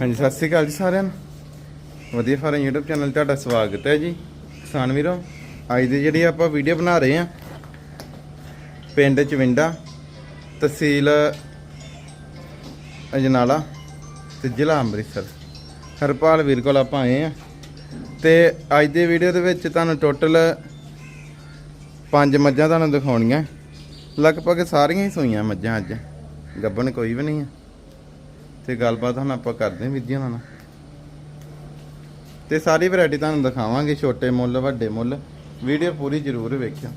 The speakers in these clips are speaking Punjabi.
ਹਾਂਜੀ, ਸਤਿ ਸ੍ਰੀ ਅਕਾਲ ਜੀ ਸਾਰਿਆਂ ਨੂੰ। ਵਧੀਆ ਫਾਰਮ YouTube ਚੈਨਲ 'ਤੇ ਤੁਹਾਡਾ ਸਵਾਗਤ ਹੈ ਜੀ। ਕਿਸਾਨ ਵੀਰੋ, ਅੱਜ ਦੀ ਜਿਹੜੀ ਆਪਾਂ ਵੀਡੀਓ ਬਣਾ ਰਹੇ ਆ ਪਿੰਡ ਚਵਿੰਡਾ, ਤਹਿਸੀਲ ਅਜਨਾਲਾ ਤੇ ਜ਼ਿਲ੍ਹਾ ਅੰਮ੍ਰਿਤਸਰ। ਹਰਪਾਲ ਵੀਰ ਕੋਲ ਆਪਾਂ ਆਏ ਆ ਤੇ ਅੱਜ ਦੀ ਵੀਡੀਓ ਦੇ ਵਿੱਚ ਤੁਹਾਨੂੰ ਟੋਟਲ ਪੰਜ ਮੱਝਾਂ ਤੁਹਾਨੂੰ ਦਿਖਾਉਣੀਆਂ। ਲਗਭਗ ਸਾਰੀਆਂ ਹੀ ਸੂਈਆਂ ਮੱਝਾਂ ਅੱਜ। ਗੱਬਣ ਕੋਈ ਵੀ ਨਹੀਂ ਆ ਤੇ ਗੱਲਬਾਤ ਹੁਣ ਆਪਾਂ ਕਰਦੇ ਹਾਂ ਵੀਰ ਜੀ ਉਹਨਾਂ ਨਾਲ। ਤੇ ਸਾਰੀ ਵੈਰਾਈਟੀ ਤੁਹਾਨੂੰ ਦਿਖਾਵਾਂਗੇ ਛੋਟੇ ਮੁੱਲ ਵੱਡੇ ਮੁੱਲ। ਵੀਡੀਓ ਪੂਰੀ ਜ਼ਰੂਰ ਵੇਖਿਓ।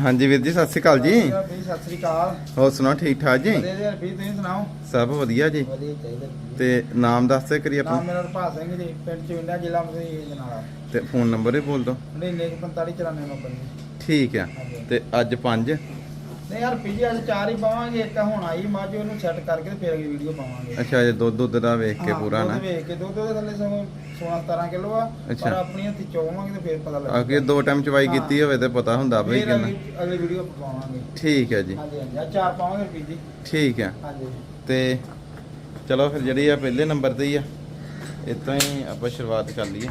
ਹਾਂਜੀ ਵੀਰ ਜੀ ਸਤਿ ਸ਼੍ਰੀ ਅਕਾਲ ਜੀ। ਸਤਿ ਸ੍ਰੀ ਅਕਾਲ। ਹੋਰ ਸੁਣਾਓ ਠੀਕ ਠਾਕ ਜੀ? ਤੁਸੀਂ ਸੁਣਾਓ? ਸਭ ਵਧੀਆ ਜੀ। ਤੇ ਨਾਮ ਦੱਸ ਦੇ ਕਰੀ ਨਾਮ ਆਪਣਾ। ਮੇਰਾ ਰਪਾਲ ਸਿੰਘ ਜੀ ਪਿੰਡ ਚਵਿੰਡਾ ਜ਼ਿਲ੍ਹਾ ਮਸੀ ਜਨਾਲਾ। ਤੇ ਫੋਨ ਨੰਬਰ ਵੀ ਬੋਲ ਦਿਓ। 9945 ਨੰਬਰ ਜੀ ਠੀਕ ਆ। ਤੇ ਅੱਜ ਪੰਜ। ਨਹੀਂ ਯਾਰ ਪੀਜੀ ਅੱਜ ਚਾਰ ਹੀ ਪਾਵਾਂਗੇ ਇੱਕ ਹੁਣ ਆਈ ਮੱਝ ਉਹਨੂੰ ਸੈੱਟ ਕਰਕੇ ਤੇ ਫਿਰ ਅਗਲੀ ਵੀਡੀਓ ਪਾਵਾਂਗੇ। ਅੱਛਾ ਜੇ ਦੁੱਧ ਦੁੱਧ ਦਾ ਵੇਖ ਕੇ ਹਾਂ, ਪੂਰਾ ਨਾ। ਦੁੱਧ ਵੇਖ ਕੇ ਦੁੱਧ ਦੇ ਥੱਲੇ ਸਗੋਂ 16 17 ਕਿਲੋ ਆ ਅੱਛਾ। ਪਰ ਆਪਣੀ ਹੱਥੀ ਚੋਵਾਂਗੇ ਤੇ ਫਿਰ ਪਤਾ ਲੱਗਦਾ ਅੱਗੇ ਦੋ ਟਾਈਮ ਚਵਾਈ। ਕੀਤੀ ਹੋਵੇ ਤੇ ਪਤਾ ਹੁੰਦਾ ਫਿਰ ਕਿੰਨਾ। ਅਗਲੀ ਅਗਲੀ ਵੀਡੀਓ ਪਾਵਾਂਗੇ। ਠੀਕ ਹੈ ਜੀ। ਹਾਂਜੀ ਹਾਂਜੀ। ਆਹ ਚਾਰ ਪਾਵਾਂਗੇ ਪੀਜੀ। ਠੀਕ ਆ ਹਾਂਜੀ। ਤੇ ਚਲੋ ਫਿਰ ਜਿਹੜੀ ਆ ਪਹਿਲੇ ਨੰਬਰ ਤੇ ਹੀ ਆ। ਇਤਾਂ ਹੀ ਆਪਾਂ ਸ਼ੁਰੂਆਤ ਕਰ ਲਈਏ।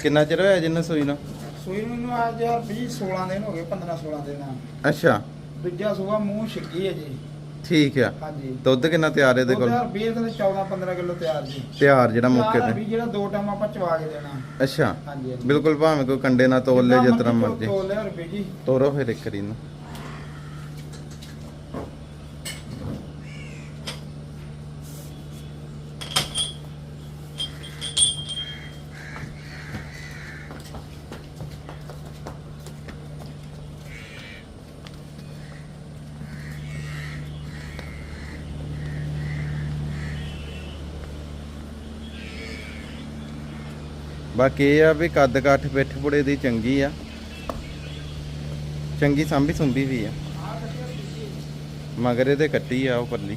ਕਿੰਨਾ ਚਿਰ ਹੋਇਆ ਜਿੰਨ ਸੂਈ ਨੂੰ? ਸੂਈ ਨੂੰ ਇਹਨੂੰ ਅੱਜ ਯਾਰ 20 16 ਦਿਨ ਹੋ ਗਏ 15 16 ਦਿਨ ਆ। ਅੱਛਾ। ਦੂਜਾ ਸੂਆ ਮੂੰਹ ਛਿੱਕੀ ਹੈ ਜੀ। ਠੀਕ ਆ। ਹਾਂਜੀ। ਦੁੱਧ ਕਿੰਨਾ ਤਿਆਰ ਇਹਦੇ ਕੋਲ? ਉਹਦਾ ਵੀਰ ਦੇ 14 15 ਕਿਲੋ ਤਿਆਰ ਜੀ। ਤਿਆਰ ਜਿਹੜਾ ਮੌਕੇ ਤੇ। ਵੀ ਜਿਹੜਾ ਦੋ ਟਾਈਮ ਆਪਾਂ ਚਵਾ ਕੇ ਦੇਣਾ। ਅੱਛਾ। ਹਾਂਜੀ ਬਿਲਕੁਲ ਭਾਵੇਂ ਕੋਈ ਕੰਡੇ ਨਾ ਤੋਲ ਲੈ ਤਰ੍ਹਾਂ ਮਰਜ਼ੀ ਤੋਲ ਲੈ ਰੁਪਏ ਜੀ। ਤੋਰੋ ਫਿਰ ਇੱਕ ਬਾਕੀ ਇਹ ਆ ਵੀ ਕੱਦ ਕੱਠ ਪਿੱਠ ਪੁੜੇ ਦੀ ਚੰਗੀ ਆ। ਚੰਗੀ ਸਾਂਭੀ ਸੁੰਭੀ ਵੀ ਆ। ਮਗਰ ਇਹਦੇ ਕੱਟੀ ਆ ਉਹ ਪਰਲੀ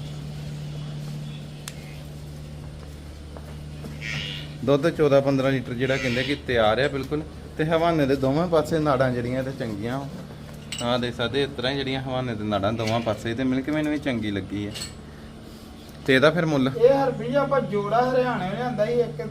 ਦੁੱਧ 14 15 ਲੀਟਰ ਜਿਹੜਾ ਕਹਿੰਦੇ ਕਿ ਤਿਆਰ ਆ ਬਿਲਕੁਲ। ਤੇ ਹਵਾਨੇ ਦੇ ਦੋਵੇਂ ਪਾਸੇ ਨਾੜਾਂ ਜਿਹੜੀਆਂ ਤੇ ਚੰਗੀਆਂ ਆ। ਦੇ ਸਕਦੇ, ਇਸ ਤਰ੍ਹਾਂ ਜਿਹੜੀਆਂ ਹਵਾਨੇ ਦੇ ਨਾੜਾਂ ਦੋਵਾਂ ਪਾਸੇ ਤੇ ਮਿਲਕ ਮੈਨੂੰ ਵੀ ਚੰਗੀ ਲੱਗੀ ਆ। ਤੇ ਇਹਦਾ ਫਿਰ ਮੁੱਲ? ਇਹ ਹਰਪੀ ਆਪਾਂ ਜੋੜਾ ਹਰਿਆਣੇ ਲਿਆਂਦਾ ਸੀ, ਇੱਕ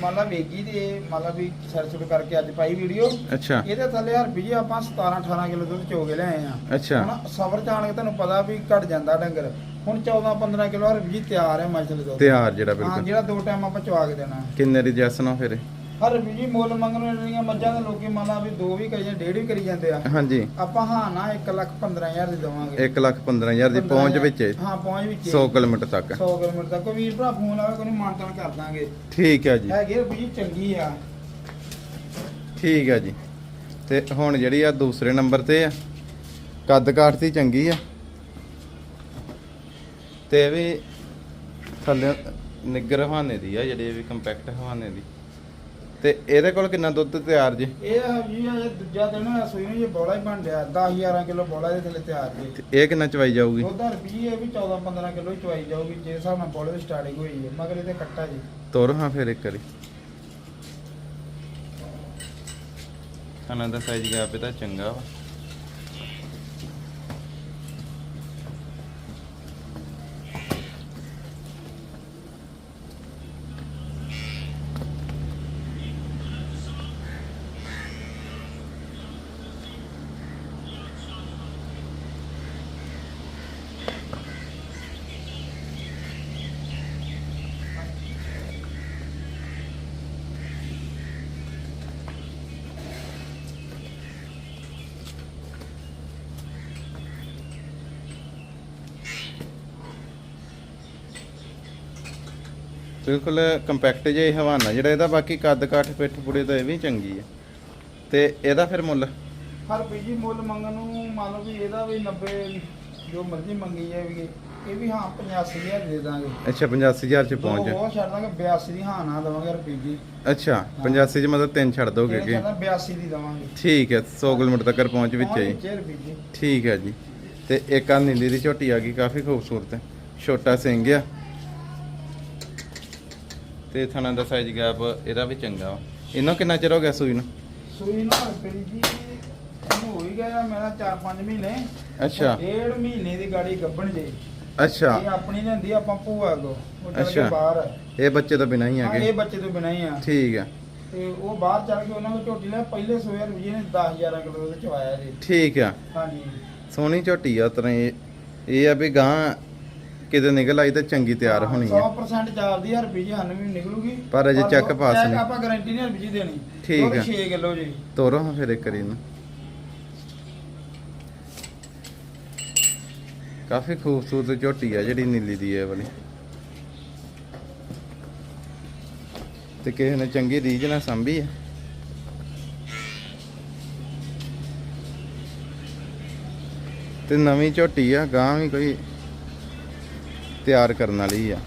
ਮੰਨ ਲਾ ਵੇਗੀ ਤੇ ਮੰਨ ਲਾ ਵੀ ਸਰਚ ਕਰਕੇ ਅੱਜ ਪਾਈ ਵੀਡੀਓ ਅੱਛਾ। ਇਹਦੇ ਥੱਲੇ ਹਰਪੀ ਜੀ ਆਪਾਂ 17 18 ਕਿਲੋ ਦੁੱਧ ਚੋ ਕੇ ਲਿਆਏ ਆ। ਅੱਛਾ। ਹੁਣ ਸਬਰ ਆਣ ਕੇ ਤੁਹਾਨੂੰ ਪਤਾ ਵੀ ਘਟ ਜਾਂਦਾ ਡੰਗਰ। ਹੁਣ 14 15 ਕਿਲੋ ਹਰਪੀ ਜੀ ਤਿਆਰ ਹੈ ਮੱਝ ਦੇ ਦੁੱਧ। ਤਿਆਰ ਜਿਹੜਾ ਹਾਂ ਬਿਲਕੁਲ। ਜਿਹੜਾ ਦੋ ਟਾਈਮ ਆਪਾਂ ਚਵਾ ਕੇ ਦੇਣਾ। ਕਿੰਨੇ ਦੀ ਜੈਸ ਨਾ ਫਿਰ? ਹਰ ਵੀ ਮੁੱਲ ਮੰਗਣ ਜਿਹੜੀਆਂ ਮੱਝਾਂ ਦੇ ਲੋਕੀ ਮੰਨ ਲਾ ਵੀ ਦੋ ਵੀ ਕਰੀ ਜਾਂ ਡੇਢ ਵੀ ਕਰੀ ਜਾਂਦੇ ਆ। ਹਾਂਜੀ। ਆਪਾਂ ਹਾਂ ਨਾ 1 ਲੱਖ 15000 ਦੀ ਦੇਵਾਂਗੇ। 1 ਲੱਖ 15000 ਦੀ ਪਹੁੰਚ ਵਿੱਚ ਹੈ। ਪਹੁੰਚ ਵਿੱਚ 100 ਕਿਲੋਮੀਟਰ ਤੱਕ। 100 ਕਿਲੋਮੀਟਰ ਤੱਕ। ਕੋਈ ਵੀਰ ਭਰਾ ਫੋਨ ਆਵੇ ਕੋਈ ਮਾਨਤਾਨ ਕਰ ਦਾਂਗੇ। ਠੀਕ ਹੈ ਜੀ। ਹੈਗੇ ਵੀ ਚੰਗੀ ਆ। ਠੀਕ ਹੈ ਜੀ। ਤੇ ਹੁਣ ਜਿਹੜੀ ਆ ਦੂਸਰੇ ਨੰਬਰ ਤੇ ਆ ਕੱਦ ਕਾਠ ਦੀ ਚੰਗੀ ਆ। ਤੇ ਵੀ ਥੱਲੇ ਨਿੱਗਰ ਹਵਾਨੇ ਦੀ ਆ ਜਿਹੜੀ ਵੀ ਕੰਪੈਕਟ ਹਵਾਨੇ ਦੀ। ਤੇ ਇਹਦੇ ਕੋਲ ਕਿੰਨਾ ਦੁੱਧ ਤਿਆਰ ਜੀ? ਇਹ ਆ ਜੀ ਇਹ ਦੂਜਾ ਦਿਨ ਹੋਇਆ ਸੂਈ ਨੂੰ ਜੇ ਬੋਲਾ ਹੀ ਬਣ ਰਿਹਾ 10 11 ਕਿਲੋ ਬੋਲਾ ਦੇ ਥੱਲੇ ਤਿਆਰ ਜੀ। ਤੇ ਇਹ ਕਿੰਨਾ ਚਵਾਈ ਜਾਊਗੀ? ਉਹਦਾ ਰੁਪਈਏ ਇਹ ਵੀ 14 15 ਕਿਲੋ ਹੀ ਚਵਾਈ ਜਾਊਗੀ ਜੇ ਹਿਸਾਬ ਨਾਲ ਬੋਲੇ ਦੀ ਸਟਾਰਟਿੰਗ ਹੋਈ ਹੈ ਮਗਰ ਇਹਦੇ ਕੱਟਾ ਜੀ। ਤੋਰ ਹਾਂ ਫਿਰ ਇੱਕ ਵਾਰੀ। ਖਾਣਾ ਦਾ ਸਾਈਜ਼ ਗਿਆ ਪਤਾ ਚੰਗਾ ਵਾ। ਬਿਲਕੁਲ ਕੰਪੈਕਟ ਜਿਹਾ ਹਵਾਨਾ ਜਿਹੜਾ ਇਹਦਾ ਬਾਕੀ ਕੱਦ ਕਾਠ ਪਿੱਠ ਪੁੜੇ ਤਾਂ ਇਹ ਵੀ ਚੰਗੀ ਹੈ ਤੇ ਇਹਦਾ ਫਿਰ ਮੁੱਲ? ਹਰ ਬੀਜੀ ਮੁੱਲ ਮੰਗਣ ਨੂੰ ਮੰਨ ਲਓ ਵੀ ਇਹਦਾ ਵੀ 90 ਜੋ ਮਰਜ਼ੀ ਮੰਗੀ ਜਾਵੇ ਇਹ ਵੀ ਹਾਂ 85000 ਦੇ ਦਾਂਗੇ। ਅੱਛਾ 85000 ਚ ਪਹੁੰਚ ਜਾ ਹੋਰ ਛੱਡ ਦਾਂਗੇ 82 ਦੀ ਹਾਂ ਨਾ ਦਵਾਂਗੇ ਰੁਪਏ ਜੀ। ਅੱਛਾ 85 ਚ ਮਤਲਬ ਤਿੰਨ ਛੱਡ ਦੋਗੇ ਕਿ 82 ਦੀ ਦਵਾਂਗੇ। ਠੀਕ ਹੈ 100 ਕਿਲੋਮੀਟਰ ਤੱਕ ਪਹੁੰਚ ਵਿੱਚ ਹੈ ਜੀ ਜੇ ਜੀ। ਠੀਕ ਹੈ ਜੀ। ਤੇ ਇੱਕ ਆ ਨੀਲੀ ਦੀ ਝੋਟੀ ਆ ਗਈ ਕਾਫੀ ਖੂਬਸੂਰਤ ਹੈ। ਛੋਟਾ ਸਿੰਘ ਆ। ਤੇ ਥਣਾ ਦਾ ਸਾਈਜ਼ ਗੈਪ ਇਹਦਾ ਵੀ ਚੰਗਾ ਵਾ। ਇਹਨੂੰ ਕਿੰਨਾ ਚਿਰ ਹੋ ਗਿਆ ਸੂਈ ਨੂੰ? ਸੂਈ ਨਾ ਰੁਪਏ ਜੀ ਇਹਨੂੰ ਹੋ ਹੀ ਗਿਆ ਮੇਰਾ 4-5 ਮਹੀਨੇ। ਅੱਛਾ। ਡੇਢ ਮਹੀਨੇ ਦੀ ਗਾੜੀ ਗੱਬਣ ਜੇ। ਅੱਛਾ। ਇਹ ਆਪਣੀ ਲੈਂਦੀ ਆਪਾਂ ਭੂਆ ਕੋ ਉਹ ਚੱਲ ਅੱਛਾ। ਕੇ ਬਾਹਰ। ਇਹ ਬੱਚੇ ਤੋਂ ਬਿਨਾਂ ਹੀ ਹਾਂ, ਹੈਗੇ ਇਹ ਬੱਚੇ ਤੋਂ ਬਿਨਾਂ ਹੀ ਆ। ਠੀਕ ਆ। ਤੇ ਉਹ ਬਾਹਰ ਚੱਲ ਕੇ ਉਹਨਾਂ ਕੋਲ ਝੋਟੀ ਲਿਆ। ਪਹਿਲੇ ਸੋਇਆ ਰੁਜੇ ਨੇ 10 11 ਕਿਲੋ ਉਹਦੇ ਚ ਆਇਆ ਜੀ। ਠੀਕ ਆ। ਹਾਂਜੀ। ਸੋਹਣੀ ਝੋਟੀ ਆ ਇਹ। ਇਹ ਆ ਵੀ ਗਾਂ ਕਿਤੇ ਨਿਕਲ ਆਈ ਤਾਂ ਚੰਗੀ ਤਿਆਰ ਹੋਣੀ ਆ। 100% ਚੱਲਦੀ ਆ ਰੁਪਏ ਸਾਨੂੰ ਵੀ ਨਿਕਲੂਗੀ। ਪਰ ਅਜੇ pass check ਨਹੀਂ। ਆਪਾਂ ਗਾਰੰਟੀ ਨਹੀਂ ਰੁਪਏ ਦੇਣੀ। ਠੀਕ ਆ। 6 ਕਿਲੋ ਜੀ। ਤੋਰੋ ਫਿਰ ਇੱਕ ਵਾਰੀ ਨੂੰ ਕਾਫੀ ਖੂਬਸੂਰਤ ਝੋਟੀ ਆ ਜਿਹੜੀ ਨੀਲੀ ਦੀ ਹੈ ਵਾਲੀ। ਤੇ ਕਿਸੇ ਨੇ ਚੰਗੀ ਰੀਝ ਨਾਲ ਸੰਭੀ ਹੈ ਤੇ ਨਵੀਂ ਝੋਟੀ ਆ ਗਾਂ ਵੀ ਕੋਈ ਤਿਆਰ ਕਰਨ ਵਾਲੀ ਆ।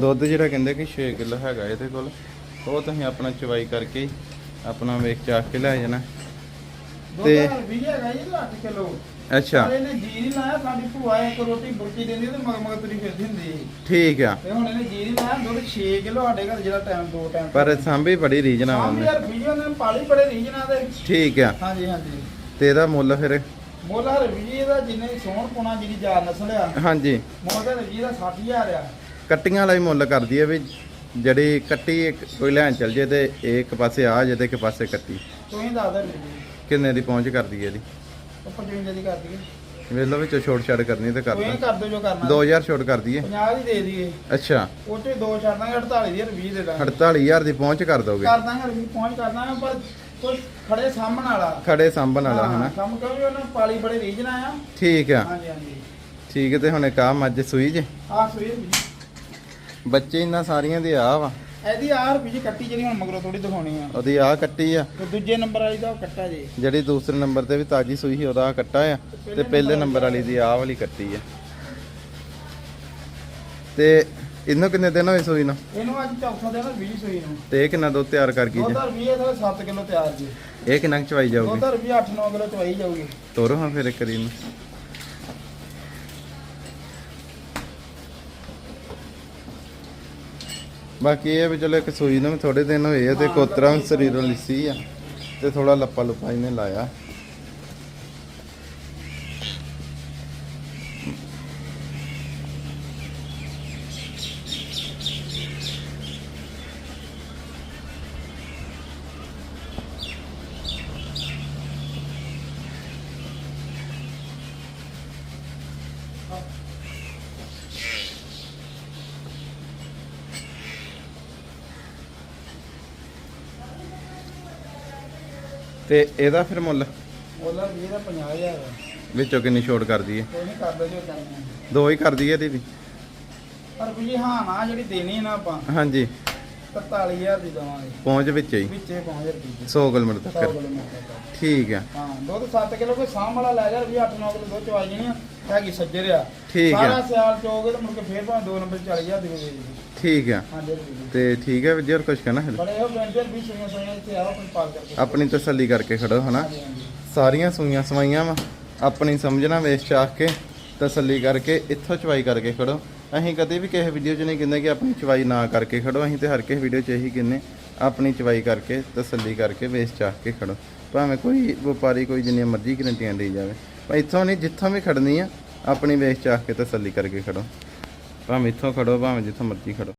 ਦੁੱਧ ਜਿਹੜਾ ਕਹਿੰਦੇ ਕਿ 6 ਕਿਲੋ ਹੈਗਾ ਇਹਦੇ ਕੋਲ ਉਹ ਤੁਸੀਂ ਆਪਣਾ ਚਵਾਈ ਕਰਕੇ ਆਪਣਾ ਵੇਖ ਚਾਖ ਕੇ ਲੈ ਜਾਣਾ। ਤੇ- ਤੇ ਵੀ ਹੈਗਾ ਜੀ 8 ਕਿਲੋ। ਅੱਛਾ। ਇਹਨੇ ਜੀ ਨਹੀਂ ਲਾਇਆ ਸਾਡੀ ਭੂਆ ਇੱਕ ਰੋਟੀ ਬੁਰਕੀ ਦਿੰਦੀ ਤੇ ਮਗ ਮਗ ਤੁਰੀ ਫਿਰਦੀ ਹੁੰਦੀ ਸੀ। ਠੀਕ ਆ। ਤੇ ਹੁਣ ਇਹਨੇ ਜੀ ਨਹੀਂ ਲਾਇਆ ਦੁੱਧ 6 ਕਿਲੋ ਸਾਡੇ ਘਰ ਜਿਹੜਾ ਟਾਈਮ ਦੋ ਟਾਈਮ ਪਰ ਸਾਂਭੀ ਬੜੀ ਨਾਲ ਸਾਹਮਣੇ ਆਉਂਦੇ ਯਾਰ ਵੀਡੀਓ ਨੇ ਪਾਲੀ ਬੜੇ ਰੀਜਨਾਂ ਦੇ ਠੀਕ ਆ। ਹਾਂਜੀ ਹਾਂਜੀ। ਤੇ ਇਹਦਾ ਮੁੱਲ ਫਿਰ? ਮੋਲਾ ਰਵੀ ਇਹਦਾ ਜਿੰਨੇ ਸੋਹਣ ਪੁਣਾ ਜਿਹੜੀ ਜਾਰ ਨਸਲ ਆ। ਹਾਂਜੀ। ਮੋਲਾ ਰਵੀ ਦਾ 60000 ਆ। ਕੱਟੀਆਂ ਵਾਲਾ ਹੀ ਮੁੱਲ ਕਰਦੀ ਹੈ ਵੀ ਜਿਹੜੀ ਕੱਟੀ ਇੱਕ ਕੋਈ ਲੈਣ ਚਲ ਜੇ ਤੇ ਇਹ ਇੱਕ ਪਾਸੇ ਆ ਜੇ ਤੇ ਇੱਕ ਪਾਸੇ ਕੱਟੀ। ਤੁਸੀਂ ਦੱਸ ਦੇ ਕਿੰਨੇ ਦੀ ਪਹੁੰਚ ਕਰਦੀ ਹੈ ਇਹਦੀ? ਉਹ 55 ਦੀ ਕਰ ਦਈਏ। ਵੇਖ ਲਓ ਵਿੱਚੋਂ ਛੋਟ ਛਾੜ ਕਰਨੀ ਤੇ ਕਰ ਤੁਸੀਂ ਦੋ ਕਰ ਦਿਓ ਜੋ ਕਰਨਾ। 2000 ਛੋਟ ਕਰਦੀ ਹੈ 50 ਦੀ ਦੇ ਦਈਏ। ਅੱਛਾ। ਉਹ ਤੇ ਦੋ ਛੱਡ ਦਾਂਗੇ 48 ਦੀ ਰਵੀ ਦੇ ਦਾਂਗੇ। 48000 ਦੀ ਪਹੁੰਚ ਕਰ ਦੋਗੇ। ਕਰ ਦਾਂਗੇ ਰਵੀ ਪਹੁੰਚ ਕਰ ਦਾਂਗੇ ਪਰ ਕੋਈ ਖੜੇ ਸਾਹਮਣ ਵਾਲਾ। ਖੜੇ ਸਾਂਭਣ ਵਾਲਾ ਹਨਾ? ਕੰਮ ਕਿਉਂਕਿ ਉਹਨਾਂ ਪਾਲੀ ਬੜੇ ਰੀਜਨਾ ਆ। ਠੀਕ ਆ। ਹਾਂਜੀ ਹਾਂਜੀ। ਠੀਕ ਤੇ ਹੁਣ ਆ ਮੱਝ ਸੂਈ ਜੇ। ਆ ਸਵੇਰ ਵੀ ਬੱਚੇ ਇਹਨਾਂ ਸਾਰੀਆਂ ਦੇ ਆ ਵਾ। ਇਹਦੀ ਆ ਰਵੀ ਜੀ ਕੱਟੀ ਜਿਹੜੀ ਹੁਣ ਮਗਰੋਂ ਥੋੜੀ ਦਿਖਾਉਣੀ ਆ। ਉਹਦੀ ਆ ਕੱਟੀ ਆ। ਤੇ ਦੂਜੇ ਨੰਬਰ ਵਾਲੀ ਦਾ ਉਹ ਕੱਟਾ ਜੀ। ਜਿਹੜੀ ਦੂਸਰੇ ਨੰਬਰ ਤੇ ਵੀ ਤਾਜੀ ਸੂਈ ਸੀ ਉਹਦਾ ਆਹ ਕੱਟਾ ਆ। ਤੇ ਪਹਿਲੇ ਨੰਬਰ ਵਾਲੀ ਦੀ ਆਹ ਵਾਲੀ ਕੱਟੀ ਆ। ਤੇ ਇਹਨੂੰ ਕਿੰਨੇ ਦਿਨ ਹੋਏ ਸੂਈ ਨੂੰ? ਇਹਨੂੰ ਅੱਜ ਚੌਥਾ ਦਿਨ 20 ਸੂਈ ਨੂੰ। ਤੇ ਇਹ ਕਿੰਨਾ ਦੁੱਧ ਤਿਆਰ ਕਰ ਗਈ ਜੇ? ਰੁਪਏ ਇਹਦਾ 7 ਕਿਲੋ ਤਿਆਰ ਜੀ। ਇਹ ਕਿੰਨਾ ਕੁ ਚਵਾਈ ਜਾਊਗੀ? ਦੁੱਧ ਰੁਪਏ 8-9 ਕਿਲੋ ਚਵਾਈ ਜਾਊਗੀ। ਤੋਰੋ ਹਾਂ ਫਿਰ ਇੱਕ ਵਾਰੀ ਨੂੰ ਬਾਕੀ ਇਹ ਵੀ ਚਲੋ ਇੱਕ ਸੂਈ ਨੂੰ ਵੀ ਥੋੜੇ ਦਿਨ ਹੋਏ ਆ ਤੇ ਕੋਤਰਾ ਵੀ ਲੱਪੀ ਸਰੀਰੋਂ ਲਿੱਸੀ ਆ ਤੇ ਥੋੜਾ ਲੱਪਾ ਲੁਪਾ ਇਹਨੇ ਲਾਇਆ। ਤੇ ਇਹਦਾ ਫਿਰ ਮੁੱਲ? ਵੀ ਇਹਦਾ 50000 ਆ। ਵਿੱਚੋਂ ਕਿੰਨੀ ਛੋਟ ਕਰਦੀ ਹੈ ਕੋਈ ਨਹੀਂ ਕਰ ਦੋ ਜੋ ਕਰਨਾ ਦੋ ਹੀ ਕਰਦੀ ਹੈ ਇਹਦੀ ਵੀ ਪਰ ਵੀ ਹਾਂ ਨਾ ਜਿਹੜੀ ਦੇਣੀ ਨਾ ਆਪਾਂ ਹਾਂਜੀ। 43000 ਦੀ ਦਵਾਂਗੇ। ਪਹੁੰਚ ਵਿੱਚ ਹੀ? ਵਿੱਚੇ 5000 ਰੁਪਏ 100 ਕਿਲੋਮੀਟਰ 100 ਤੱਕ ਕਿਲੋਮੀਟਰ ਤੱਕ। ਠੀਕ ਆ। ਹਾਂ ਦੁੱਧ 7 ਕਿਲੋ ਕੋਈ ਵਾਲਾ ਲੈ ਜਾ ਵੀ 8-9 ਕਿਲੋ ਦੁੱਧ ਚਵਾਈ ਜਾਣੀ ਆ। ਹੈਗੀ ਸੱਜਰ ਆ ਠੀਕ ਆ। ਸਾਰਾ ਸਿਆਲ ਚੋਗੇ ਤੇ ਮੁੜ ਕੇ ਫੇਰ ਭਾਵੇਂ 2 ਨੰਬਰ 40000 ਦੀ ਹੋਵੇ ਜੀ ਠੀਕ ਆ। ਹਾਂਜੀ ਰੁਪਏ ਤੇ ਠੀਕ ਹੈ ਵਿਜੇ ਹੋਰ ਕੁਝ ਕਹਿਣਾ ਹੈ। ਬੜੇ ਉਹ ਬੈਂਡਰ ਵੀ ਸੁਈਆਂ ਸੁਈਆਂ ਇੱਥੇ ਆਓ ਆਪਣੀ ਪਾਲ ਕਰਕੇ। ਆਪਣੀ ਤਸੱਲੀ ਕਰਕੇ ਖੜੋ ਹਨਾ? ਹਾਂਜੀ, ਹਾਂਜੀ। ਸਾਰੀਆਂ ਸੂਈਆਂ ਸਵਾਈਆਂ ਵਾ। ਆਪਣੀ ਸਮਝਣਾ ਵੇਚ ਚਾਖ ਕੇ ਤਸੱਲੀ ਕਰਕੇ ਇੱਥੋਂ ਚਵਾਈ ਕਰਕੇ ਖੜੋ। ਅਸੀਂ ਕਦੇ ਵੀ ਕਿਸੇ ਵੀਡੀਓ 'ਚ ਨਹੀਂ ਕਹਿੰਦੇ ਕਿ ਆਪਣੀ ਚਵਾਈ ਨਾ ਕਰਕੇ ਖੜੋ। ਅਸੀਂ ਤੇ ਹਰ ਕਿਸੇ ਵੀਡੀਓ 'ਚ ਇਹੀ ਕਹਿੰਨੇ ਆਪਣੀ ਚਵਾਈ ਕਰਕੇ ਤਸੱਲੀ ਕਰਕੇ ਵੇਚ ਚਾਖ ਕੇ ਖੜੋ। ਭਾਵੇਂ ਕੋਈ ਵਪਾਰੀ ਕੋਈ ਜਿੰਨੀਆਂ ਮਰਜ਼ੀ ਗਰੰਟੀਆਂ ਦੇਈ ਜਾਵੇ। ਇੱਥੋਂ ਨਹੀਂ, ਜਿੱਥੋਂ ਵੀ ਖੜਨੀ ਆ, ਆਪਣੀ ਵੇਚ ਚਾਖ ਕੇ ਤਸੱਲੀ ਕਰਕੇ ਖੜੋ। ਭਾਵੇਂ ਇੱਥੋਂ ਖੜੋ, ਭਾਵੇਂ ਜਿੱਥੋਂ ਮਰਜ਼ੀ ਖੜੋ।